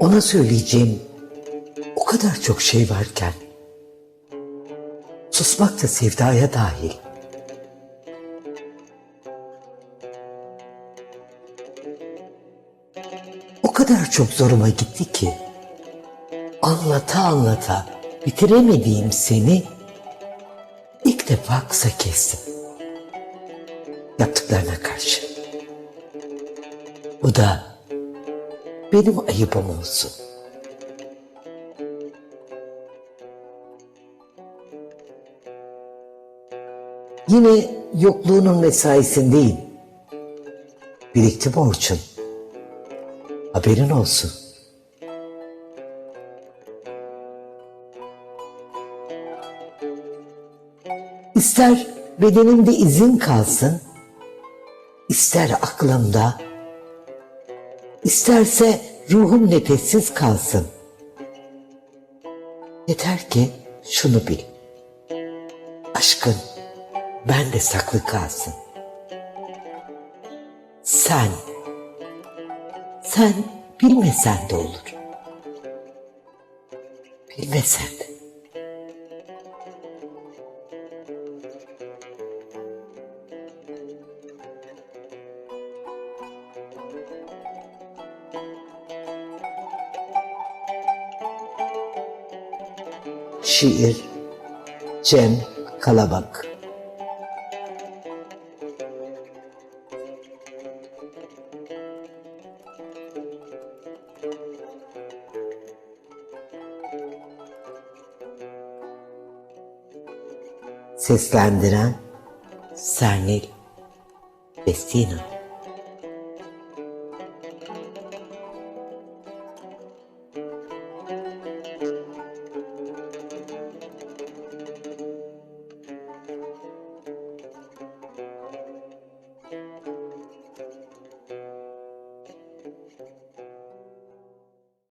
Ona söyleyeceğim o kadar çok şey varken susmak da sevdaya dahil. O kadar çok zoruma gitti ki anlata anlata bitiremediğim seni ilk defa kısa kestim. Yaptıklarına karşı. Bu da benim ayıbım olsun. Yine yokluğunun mesaisindeyim. Birikti borcun. Haberin olsun. İster bedenimde izin kalsın, ister aklımda, isterse ruhum nefessiz kalsın. Yeter ki şunu bil. Aşkın bende saklı kalsın. Sen, sen bilmesen de olur. Bilmesen de. Şiir Cem Kalabak. Seslendiren Sernil Vestina